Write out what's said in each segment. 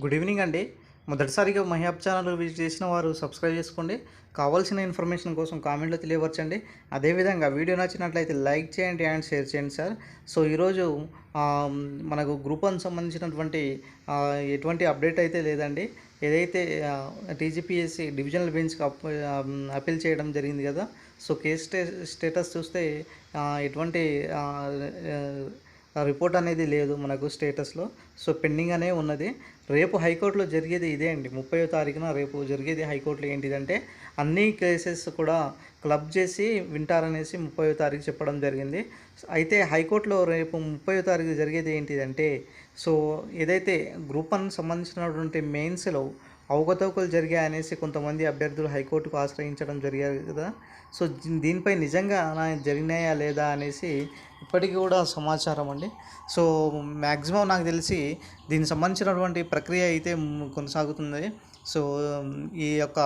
Good evening అండి. మొదటిసారిగా మహియాబ్ channel visit చేసిన వారు సబ్స్క్రైబ్ చేసుకోండి. కావాల్సిన ఇన్ఫర్మేషన్ కోసం కామెంట్లో తెలియవచ్చండి అదేవిధంగా వీడియో నచ్చినట్లయితే లైక్ చేయండి అండ్ షేర్ చేయండి సార్. సో ఈరోజు మనకు గ్రూప్ వన్ సంబంధించినటువంటి ఎటువంటి అప్డేట్ అయితే లేదండి. ఏదైతే టీజీపీఎస్సీ డివిజనల్ బెంచ్కి అప్ అప్పీల్ చేయడం జరిగింది కదా. సో కేస్ స్టే స్టేటస్ చూస్తే ఎటువంటి రిపోర్ట్ అనేది లేదు మనకు స్టేటస్లో. సో పెండింగ్ అనే ఉన్నది. రేపు హైకోర్టులో జరిగేది ఇదే అండి. ముప్పయో తారీఖున రేపు జరిగేది హైకోర్టులో ఏంటిదంటే అన్ని కేసెస్ కూడా క్లబ్ చేసి వింటారనేసి ముప్పయో తారీఖు చెప్పడం జరిగింది. అయితే హైకోర్టులో రేపు ముప్పయో తారీఖు జరిగేది ఏంటిదంటే సో ఏదైతే గ్రూప్ వన్ సంబంధించినటువంటి మెయిన్స్లో అవకతవకలు జరిగాయనేసి కొంతమంది అభ్యర్థులు హైకోర్టుకు ఆశ్రయించడం జరిగారు కదా. సో దీనిపై నిజంగా నా జరిగినాయా లేదా అనేసి ఇప్పటికీ కూడా సమాచారం అండి. సో మ్యాక్సిమం నాకు తెలిసి దీనికి సంబంధించినటువంటి ప్రక్రియ అయితే కొనసాగుతుంది. సో ఈ యొక్క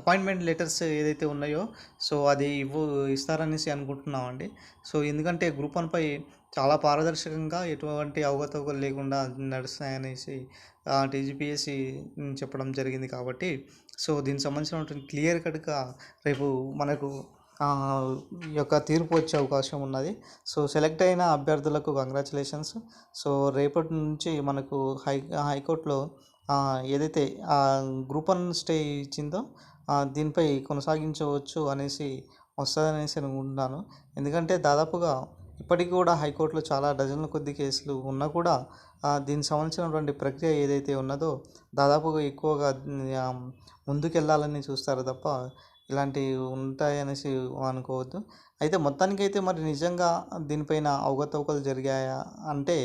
అపాయింట్మెంట్ లెటర్స్ ఏదైతే ఉన్నాయో సో అది ఇవ్వు ఇస్తారనేసి అనుకుంటున్నామండి. సో ఎందుకంటే గ్రూప్ వన్పై చాలా పారదర్శకంగా ఎటువంటి అవగతవకలు లేకుండా నడుస్తాయనేసి టీజీపీఎస్సి చెప్పడం జరిగింది కాబట్టి సో దీనికి సంబంధించినటువంటి క్లియర్ కట్గా రేపు మనకు ఈ యొక్క తీర్పు వచ్చే అవకాశం ఉన్నది. సో సెలెక్ట్ అయిన అభ్యర్థులకు కంగ్రాచులేషన్స్. సో రేపటి నుంచి మనకు హై హైకోర్టులో ఏదైతే ఆ గ్రూప్ వన్ స్టే ఇచ్చిందో దీనిపై కొనసాగించవచ్చు అనేసి వస్తుందనేసి అనుకుంటున్నాను. ఎందుకంటే దాదాపుగా ఇప్పటికి కూడా హైకోర్టులో చాలా డజన్ల కొద్ది కేసులు ఉన్నా కూడా దీనికి సంబంధించినటువంటి ప్రక్రియ ఏదైతే ఉన్నదో దాదాపుగా ఎక్కువగా ముందుకెళ్ళాలని చూస్తారు తప్ప ఇలాంటివి ఉంటాయనేసి అనుకోవద్దు. అయితే మొత్తానికైతే మరి నిజంగా దీనిపైన అవగతవకలు జరిగాయా? అంటే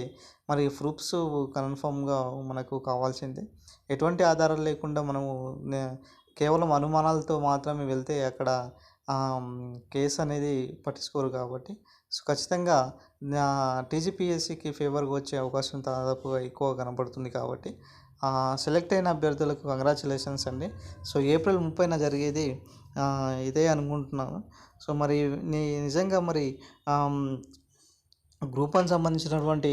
మరి ప్రూఫ్స్ కన్ఫర్మ్గా మనకు కావాల్సిందే. ఎటువంటి ఆధారాలు లేకుండా మనము కేవలం అనుమానాలతో మాత్రమే వెళ్తే అక్కడ కేసు అనేది పట్టించుకోరు కాబట్టి. సో ఖచ్చితంగా టీజీపీఎస్సికి ఫేవర్గా వచ్చే అవకాశం దాదాపుగా ఎక్కువ కనబడుతుంది కాబట్టి. సెలెక్ట్ అయిన అభ్యర్థులకు కంగ్రాచులేషన్స్ అండి. సో ఏప్రిల్ ముప్పైన జరిగేది ఇదే అనుకుంటున్నాను. సో మరి నీ నిజంగా మరి గ్రూప్ వన్ సంబంధించినటువంటి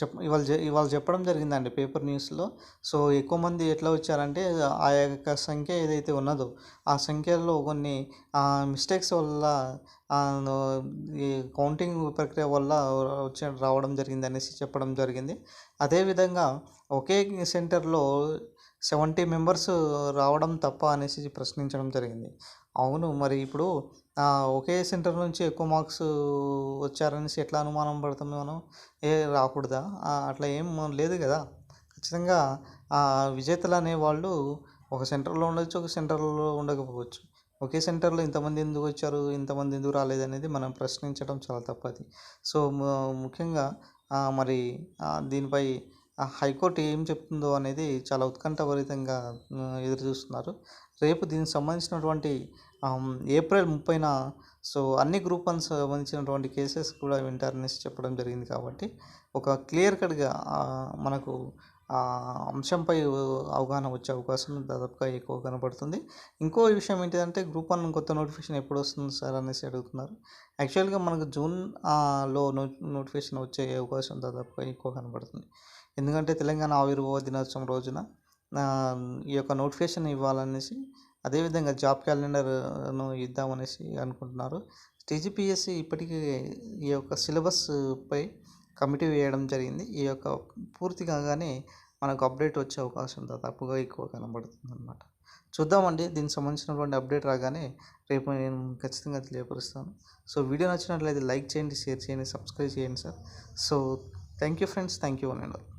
చెప్ ఇవాళ ఇవాళ చెప్పడం జరిగిందండి పేపర్ న్యూస్లో. సో ఎక్కువ మంది ఎట్లా వచ్చారంటే ఆ యొక్క సంఖ్య ఏదైతే ఉన్నదో ఆ సంఖ్యలో కొన్ని మిస్టేక్స్ వల్ల ఈ కౌంటింగ్ ప్రక్రియ వల్ల వచ్చి రావడం జరిగింది అనేసి చెప్పడం జరిగింది. అదేవిధంగా ఒకే సెంటర్లో సెవెంటీ మెంబర్స్ రావడం తప్ప అనేసి ప్రశ్నించడం జరిగింది. అవును మరి ఇప్పుడు ఒకే సెంటర్ నుంచి ఎక్కువ మార్క్స్ వచ్చారనేసి ఎట్లా అనుమానం పడుతుంది మనం? ఏ రాకూడదా? అట్లా ఏం లేదు కదా. ఖచ్చితంగా ఆ, విజేతలు అనేవాళ్ళు ఒక సెంటర్లో ఉండొచ్చు ఒక సెంటర్లో ఉండకపోవచ్చు. ఒకే సెంటర్లో ఇంతమంది ఎందుకు వచ్చారు ఇంతమంది ఎందుకు రాలేదు అనేది మనం ప్రశ్నించడం చాలా తప్పది. సో ముఖ్యంగా మరి దీనిపై ఆ హైకోర్టు ఏం చెప్తుందో అనేది చాలా ఉత్కంఠభరితంగా ఎదురుచూస్తున్నారు. రేపు దీనికి సంబంధించినటువంటి ఏప్రిల్ ముప్పైన సో అన్ని గ్రూప్ వన్ సంబంధించినటువంటి కేసెస్ కూడా వింటారనేసి చెప్పడం జరిగింది కాబట్టి ఒక క్లియర్ కట్గా మనకు అంశంపై అవగాహన వచ్చే అవకాశం దాదాపుగా ఎక్కువ కనబడుతుంది. ఇంకో విషయం ఏంటిదంటే గ్రూప్ వన్ కొత్త నోటిఫికేషన్ ఎప్పుడు వస్తుంది సార్ అనేసి అడుగుతున్నారు. యాక్చువల్గా మనకు జూన్లో నో నోటిఫికేషన్ వచ్చే అవకాశం దాదాపుగా ఎక్కువ కనబడుతుంది. ఎందుకంటే తెలంగాణ ఆవిర్భావ దినోత్సవం రోజున ఈ యొక్క నోటిఫికేషన్ ఇవ్వాలనేసి అదేవిధంగా జాబ్ క్యాలెండర్ను ఇద్దామనేసి అనుకుంటున్నారు. టీజీపీఎస్సీ ఇప్పటికీ ఈ యొక్క సిలబస్ పై కమిటీ వేయడం జరిగింది. ఈ యొక్క పూర్తి కాగానే మనకు అప్డేట్ వచ్చే అవకాశం దాదాపుగా ఎక్కువ కనబడుతుంది అనమాట చూద్దామండి. దీనికి సంబంధించినటువంటి అప్డేట్ రాగానే రేపు నేను ఖచ్చితంగా తెలియపరుస్తాను. సో వీడియో నచ్చినట్లయితే లైక్ చేయండి షేర్ చేయండి సబ్స్క్రైబ్ చేయండి sir. So thank you friends. Thank you and